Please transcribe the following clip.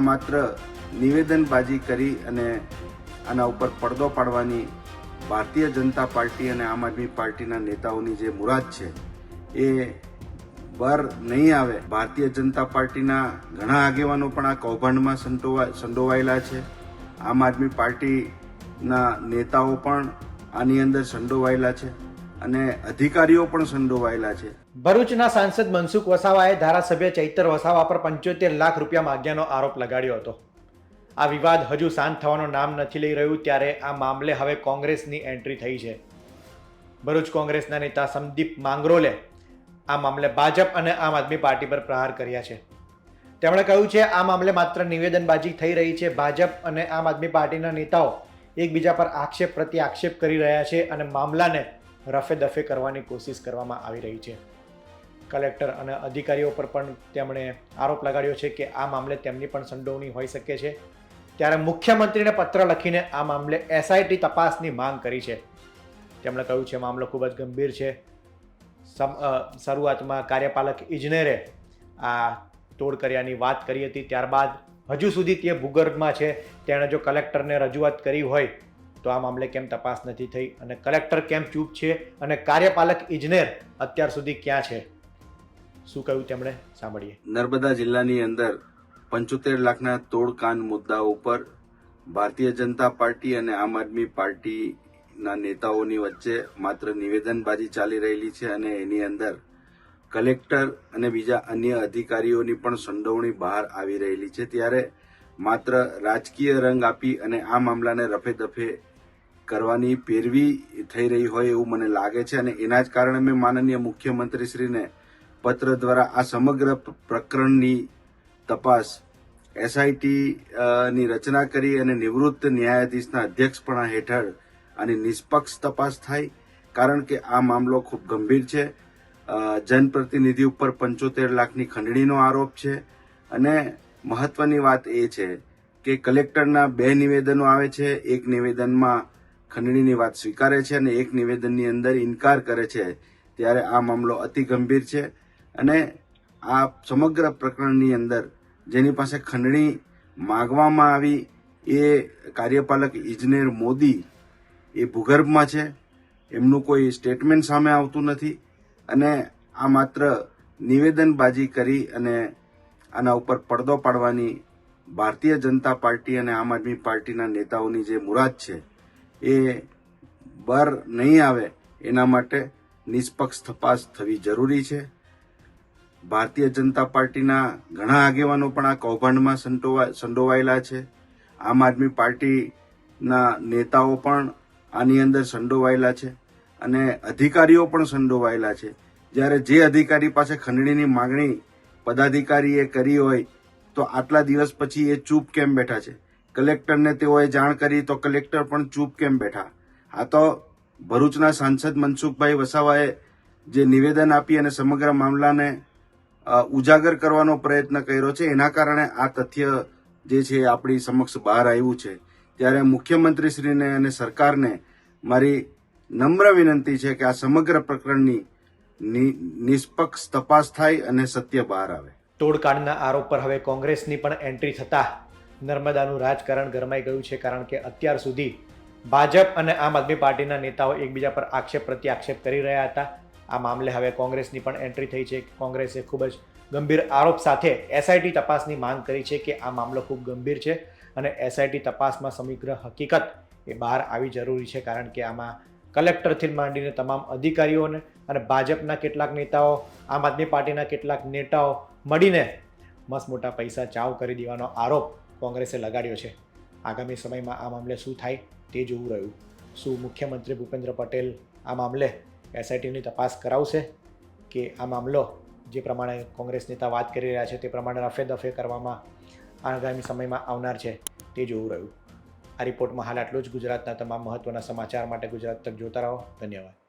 માત્ર નિવેદનબાજી કરી અને આના ઉપર પડદો પાડવાની ભારતીય જનતા પાર્ટી અને આમ આદમી પાર્ટીના નેતાઓની જે મુરાદ છે, એ બહાર નહીં આવે. ભારતીય જનતા પાર્ટીના ઘણા આગેવાનો પણ આ કૌભાંડમાં સંડોવા સંડોવાયેલા છે. આમ આદમી પાર્ટીના નેતાઓ પણ આની અંદર સંડોવાયેલા છે. અને અધિકારીઓ પણ સંડોવાયેલા છે. ભરૂચના સાંસદ મનસુખ વસાવાએ ધારાસભ્ય ચૈતર વસાવા પર પંચોતેર લાખ રૂપિયા માગ્યાનો આરોપ લગાડ્યો હતો. આ વિવાદ હજુ શાંત થવાનું નામ નથી લઈ રહ્યું ત્યારે આ મામલે હવે કોંગ્રેસની એન્ટ્રી થઈ છે. ભરૂચ કોંગ્રેસના નેતા સંદીપ માંગરોલે આ મામલે ભાજપ અને આમ આદમી પાર્ટી પર પ્રહાર કર્યા છે. તેમણે કહ્યું છે, આ મામલે માત્ર નિવેદનબાજી થઈ રહી છે. ભાજપ અને આમ આદમી પાર્ટીના નેતાઓ એકબીજા પર આક્ષેપ પ્રતિ આક્ષેપ કરી રહ્યા છે અને મામલાને રફે દફે કરવાની કોશિશ કરવામાં આવી રહી છે. કલેક્ટર અને અધિકારીઓ પર પણ તેમણે આરોપ લગાડ્યો છે કે આ મામલે તેમની પણ સંડોવણી હોઈ શકે છે. ત્યારે મુખ્યમંત્રીને પત્ર લખીને આ મામલે એસઆઈટી તપાસની માંગ કરી છે. તેમણે કહ્યું છે, મામલો ખૂબ જ ગંભીર છે. શરૂઆતમાં કાર્યપાલક ઇજનેરે આ તોડ કર્યાની વાત કરી હતી. ત્યારબાદ હજુ સુધી તે ભૂગર્ભમાં છે. તેણે જો કલેક્ટરને રજૂઆત કરી હોય તો આ મામલે કેમ તપાસ નથી થઈ? અને કલેક્ટર કેમ ચૂપ છે? અને કાર્યપાલક ઇજનેર અત્યાર સુધી ક્યાં છે? શું કહ્યું તેમણે? સાંભળીએ. નર્મદા જિલ્લાની અંદર પંચોતેર લાખના તોડકાન મુદ્દા ઉપર ભારતીય જનતા પાર્ટી અને આમ આદમી પાર્ટીના નેતાઓની વચ્ચે માત્ર નિવેદનબાજી ચાલી રહેલી છે અને એની અંદર કલેક્ટર અને બીજા અન્ય અધિકારીઓની પણ સંડોવણી બહાર આવી રહેલી છે. ત્યારે માત્ર રાજકીય રંગ આપી અને આ મામલાને રફે દફે કરવાની પેરવી થઈ રહી હોય એવું મને લાગે છે અને એના જ કારણે મેં માનનીય મુખ્યમંત્રીશ્રીને પત્ર દ્વારા આ સમગ્ર પ્રકરણની તપાસ એસઆઈટી ની રચના કરી અને નિવૃત્ત ન્યાયાધીશના અધ્યક્ષપણા હેઠળ આની નિષ્પક્ષ તપાસ થાય, કારણ કે આ મામલો ખૂબ ગંભીર છે. જનપ્રતિનિધિ ઉપર પંચોતેર લાખની ખંડણીનો આરોપ છે અને મહત્વની વાત એ છે કે કલેક્ટરના બે નિવેદનો આવે છે. એક નિવેદનમાં ખંડણીની વાત સ્વીકારે છે અને એક નિવેદનની અંદર ઇનકાર કરે છે ત્યારે આ મામલો અતિ ગંભીર છે અને આ સમગ્ર પ્રકરણની અંદર જેની પાસે ખંડણી માગવામાં આવી એ કાર્યપાલક ઇજનેર મોદી એ ભૂગર્ભમાં છે. એમનું કોઈ સ્ટેટમેન્ટ સામે આવતું નથી અને આ માત્ર નિવેદનબાજી કરી અને આના ઉપર પડદો પાડવાની ભારતીય જનતા પાર્ટી અને આમ આદમી પાર્ટીના નેતાઓની જે મુરાદ છે, એ બહાર નહીં આવે, એના માટે નિષ્પક્ષ તપાસ થવી જરૂરી છે. ભારતીય જનતા પાર્ટીના ઘણા આગેવાનો પણ આ કૌભાંડમાં સંડોવા સંડોવાયેલા છે. આમ આદમી પાર્ટીના નેતાઓ પણ આની અંદર સંડોવાયેલા છે અને અધિકારીઓ પણ સંડોવાયેલા છે. જ્યારે જે અધિકારી પાસે ખંડણીની માગણી પદાધિકારીએ કરી હોય તો આટલા દિવસ પછી એ ચૂપ કેમ બેઠા છે? કલેક્ટરને તેઓએ જાણ કરી તો કલેક્ટર પણ ચૂપ કેમ બેઠા? આ તો ભરૂચના સાંસદ મનસુખભાઈ વસાવાએ જે નિવેદન આપી અને સમગ્ર મામલાને ઉજાગર કરવાનો પ્રયત્ન કર્યો છે, એના કારણે આ તથ્ય જે છે આપણી સમક્ષ બહાર આવ્યું છે. ત્યારે મુખ્યમંત્રીશ્રીને અને સરકારને મારી નમ્ર વિનંતી છે કે આ સમગ્ર પ્રકરણની નિષ્પક્ષ તપાસ થાય અને સત્ય બહાર આવે. તોડકાંડના આરોપ પર હવે કોંગ્રેસની પણ એન્ટ્રી થતા નર્મદાનું રાજકારણ ગરમાઈ ગયું છે કારણ કે અત્યાર સુધી ભાજપ અને આમ આદમી પાર્ટીના નેતાઓ એકબીજા પર આક્ષેપ પ્રતિ આક્ષેપ કરી રહ્યા હતા. આ મામલે હવે કોંગ્રેસની પણ એન્ટ્રી થઈ છે. કોંગ્રેસે ખૂબ જ ગંભીર આરોપ સાથે એસઆઈટી તપાસની માંગ કરી છે કે આ મામલો ખૂબ ગંભીર છે અને એસઆઈટી તપાસમાં સમગ્ર હકીકત એ બહાર આવી જરૂરી છે કારણ કે આમાં કલેક્ટરથી માંડીને તમામ અધિકારીઓને અને ભાજપના કેટલાક નેતાઓ, આમ આદમી પાર્ટીના કેટલાક નેતાઓ મળીને મસ્ત મોટા પૈસા ચાવ કરી દેવાનો આરોપ કોંગ્રેસે લગાડ્યો છે. આગામી સમયમાં આ મામલે શું થાય તે જોવું રહ્યું. શું મુખ્યમંત્રી ભૂપેન્દ્ર પટેલ આ મામલે એસઆઈટીની તપાસ કરાવશે કે આ મામલો જે પ્રમાણે કોંગ્રેસ નેતા વાત કરી રહ્યા છે તે પ્રમાણે રફે દફે કરવામાં આગામી સમયમાં આવનાર છે તે જોવું રહ્યું. આ રિપોર્ટમાં હાલ આટલું જ. ગુજરાતના તમામ મહત્ત્વના સમાચાર માટે ગુજરાત તક જોતા રહો. ધન્યવાદ.